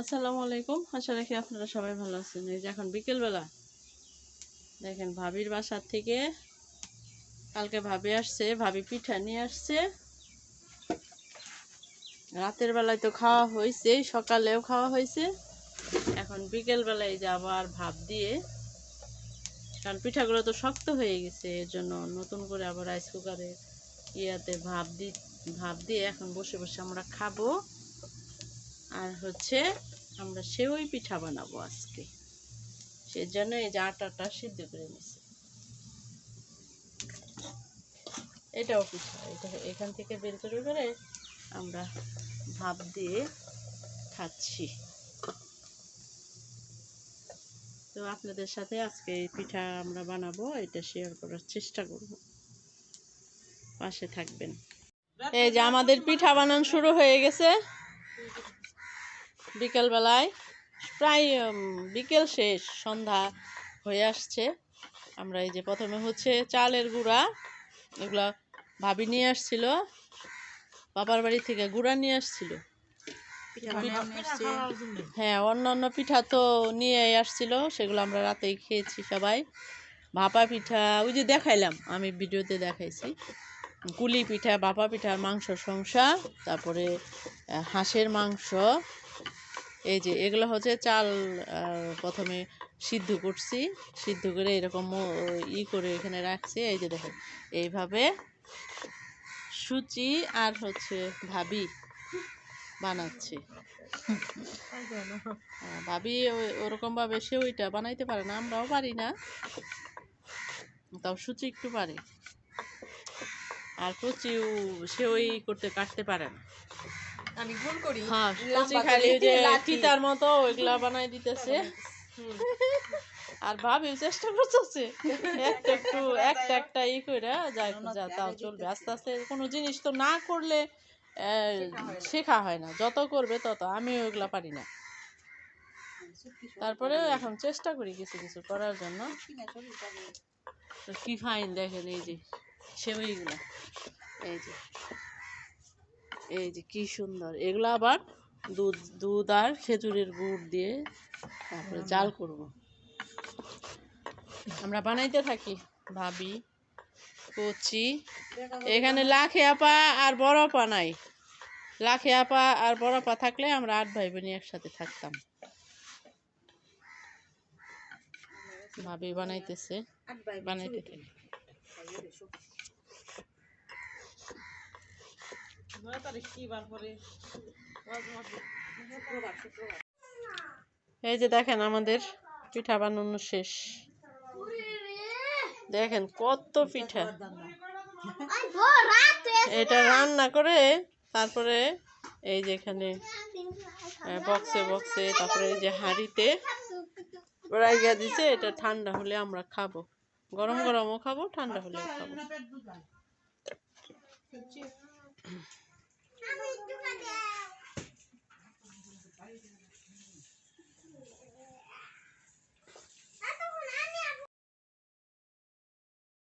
আসসালামু আলাইকুম। আশা রাখি আপনারা সবাই ভালো আছেন। এই যে এখন বিকেলবেলা। দেখেন ভাবির বাসার থেকে কালকে ভাবি আসছে, ভাবি পিঠা নিয়ে আসছে। রাতের বেলায় তো খাওয়া হয়েছে, সকালেও খাওয়া হয়েছে। এখন বিকেল বেলায় যে আবার ভাব দিয়ে। কারণ পিঠাগুলো তো শক্ত হয়ে গেছে, এর জন্য নতুন করে আবার রাইস কুকারে ইয়াতে ভাব দি, ভাব দিয়ে এখন বসে বসে আমরা খাব। আর হচ্ছে আমরা সেওই পিঠা বানাবো আজকে। সেজন্য এই যে আটাটা সিদ্ধ করে নিছি এটাও পিঠা, এটা এখান থেকে বের করে করে আমরা ভাপ দিয়ে খাচ্ছি। তো আপনাদের সাথে আজকে এই পিঠা আমরা বানাবো, এটা শেয়ার করার চেষ্টা করব। পাশে থাকবেন। এই যে আমাদের পিঠা বানানো শুরু হয়ে গেছে। বিকেলবেলায় প্রায় বিকেল শেষ সন্ধ্যা হয়ে আসছে। আমরা এই যে প্রথমে হচ্ছে চালের গুঁড়া এগুলা ভাবি নিয়ে আসছিল বাবার বাড়ি থেকে গুঁড়া নিয়ে আসছিল। হ্যাঁ অন্যান্য পিঠা তো নিয়ে আসছিল সেগুলো আমরা রাতেই খেয়েছি সবাই। ভাপা পিঠা ওই যে দেখাইলাম আমি ভিডিওতে দেখাইছি। কুলি পিঠা ভাপা পিঠার মাংস সংসা তারপরে হাঁসের মাংস এই যে, এগুলো হচ্ছে চাল প্রথমে সিদ্ধ করছি। সিদ্ধ করে এরকম ই করে এখানে রাখছি। এই যে দেখেন, এইভাবে সুচি আর হচ্ছে ভাবি বানাচ্ছে। ভাবি ওরকমভাবে সে ওইটা বানাইতে পারে না, আমরাও পারি না। তাও সুচি একটু পারে। আর কচিও সে ওই করতে, কাটতে পারে না। আমি ভুল করি? হ্যাঁ কচি খালি যে ফিতার মতো ওইগুলা বানাই দিতেছে। আর ভাবি চেষ্টা করতেছে একটা একটু একটা একটা ই করে যাই যা তাও চলবে। আস্তে আস্তে কোনো জিনিস তো না করলে শেখা হয় না। যত করবে তত। আমি ওইগুলা পারি না। তারপরে এখন চেষ্টা করি কিছু কিছু করার জন্য। তো কি ফাইন দেখেন এই যে সেমাইগুলা। এই যে। এই যে কি সুন্দর। এগুলো আবার দুধ দুধ আর খেজুরের গুড় দিয়ে তারপরে জাল করব। আমরা বানাইতে থাকি ভাবি কচি। এখানে লাখে আপা আর বড় আপা নাই। লাখে আপা আর বড় আপা থাকলে আমরা আট ভাই বোনই একসাথে থাকতাম। ভাবি বানাইতেছে বানাইতে থাকি। এই যে দেখেন আমাদের পিঠা বানানো শেষ। দেখেন কত পিঠা। এটা রান্না করে তারপরে এই যে এখানে বক্সে বক্সে তারপরে এই যে হাঁড়িতে রাইগা দিছে, এটা ঠান্ডা হলে আমরা খাব। গরম গরমও খাব, ঠান্ডা হলেও খাব।